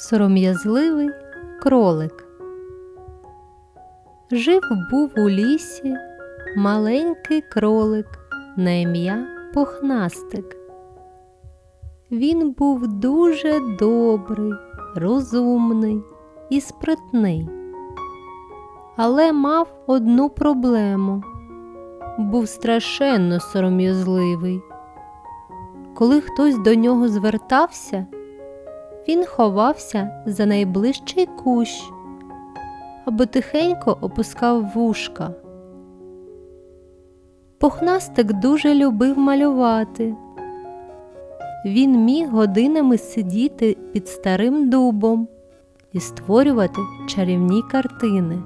Сором'язливий кролик. Жив був у лісі маленький кролик на ім'я Пухнастик. Він був дуже добрий, розумний і спритний, але мав одну проблему був страшенно сором'язливий. Коли хтось до нього звертався, він ховався за найближчий кущ або тихенько опускав вушка. Пухнастик дуже любив малювати. Він міг годинами сидіти під старим дубом і створювати чарівні картини.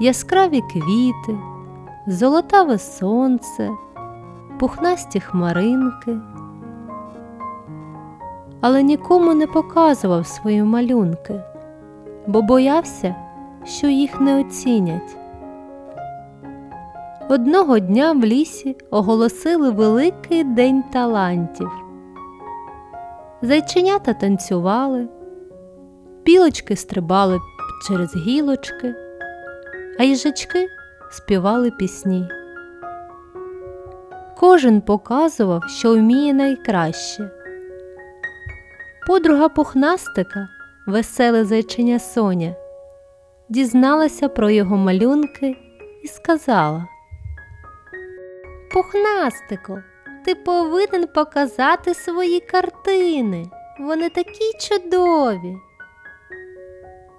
Яскраві квіти, золотаве сонце, пухнасті хмаринки. Але нікому не показував свої малюнки, бо боявся, що їх не оцінять. Одного дня в лісі оголосили великий день талантів. Зайченята танцювали, білочки стрибали через гілочки, а їжачки співали пісні. Кожен показував, що вміє найкраще. Подруга пухнастика, веселе зайчиня Соня, дізналася про його малюнки і сказала Пухнастику, ти повинен показати свої картини. Вони такі чудові.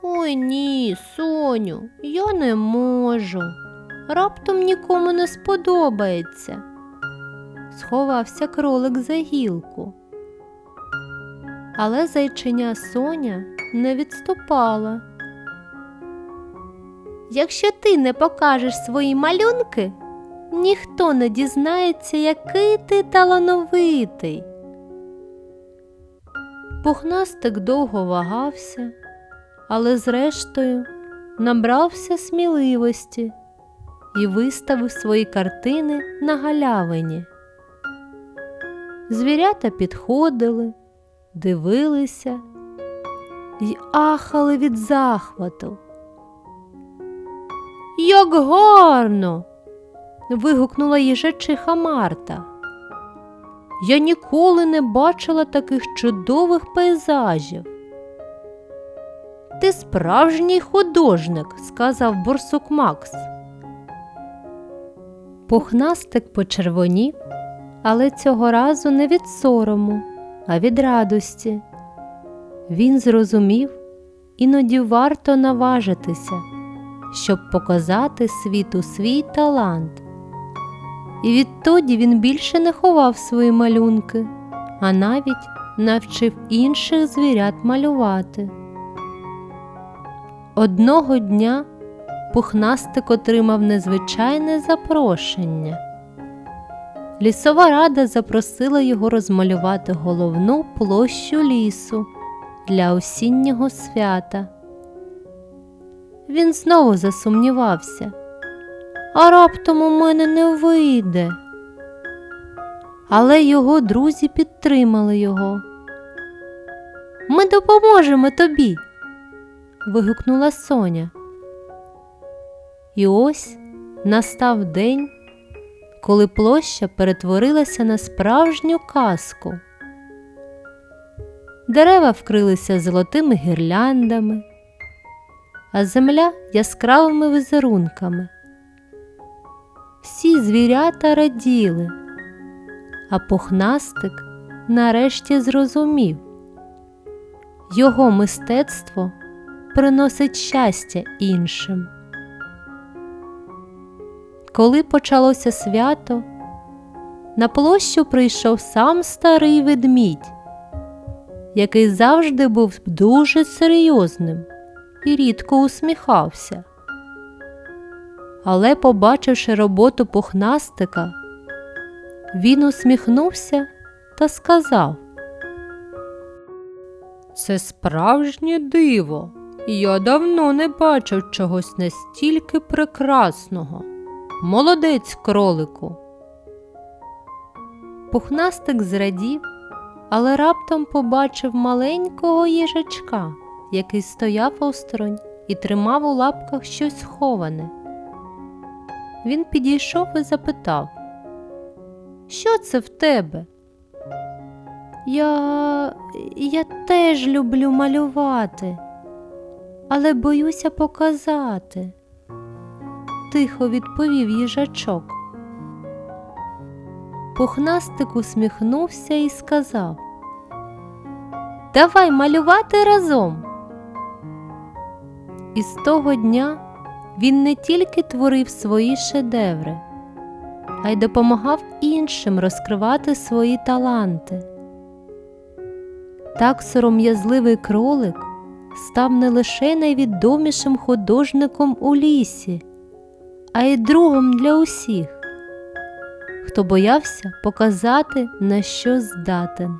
Ой ні, Соню, я не можу. Раптом нікому не сподобається. Сховався кролик за гілку. Але зайчиня Соня не відступала. Якщо ти не покажеш свої малюнки, ніхто не дізнається, який ти талановитий. Пухнастик довго вагався, але зрештою набрався сміливості і виставив свої картини на галявині. Звірята підходили, дивилися й ахали від захвату. Як гарно! вигукнула їжачиха Марта. Я ніколи не бачила таких чудових пейзажів. Ти справжній художник, сказав борсук Макс. Пухнастик почервонів, але цього разу не від сорому, а від радості. Він зрозумів, іноді варто наважитися, щоб показати світу свій талант. І відтоді він більше не ховав свої малюнки, а навіть навчив інших звірят малювати. Одного дня пухнастик отримав незвичайне запрошення. Лісова рада запросила його розмалювати головну площу лісу для осіннього свята. Він знову засумнівався, а раптом у мене не вийде. Але його друзі підтримали його. Ми допоможемо тобі. вигукнула Соня. І ось настав день, коли площа перетворилася на справжню казку. Дерева вкрилися золотими гірляндами, а земля яскравими візерунками. Всі звірята раділи, а пухнастик нарешті зрозумів його мистецтво приносить щастя іншим. Коли почалося свято, на площу прийшов сам старий ведмідь, який завжди був дуже серйозним і рідко усміхався. Але, побачивши роботу пухнастика, він усміхнувся та сказав Це справжнє диво, я давно не бачив чогось настільки прекрасного. Молодець кролику. Пухнастик зрадів але раптом побачив маленького їжачка, який стояв осторонь і тримав у лапках щось сховане. Він підійшов і запитав, Що це в тебе? Я, я теж люблю малювати, але боюся показати, тихо відповів їжачок. Пухнастик усміхнувся і сказав Давай малювати разом. І з того дня він не тільки творив свої шедеври, а й допомагав іншим розкривати свої таланти. Так сором'язливий кролик став не лише найвідомішим художником у лісі, а й другом для усіх, хто боявся показати, на що здатен.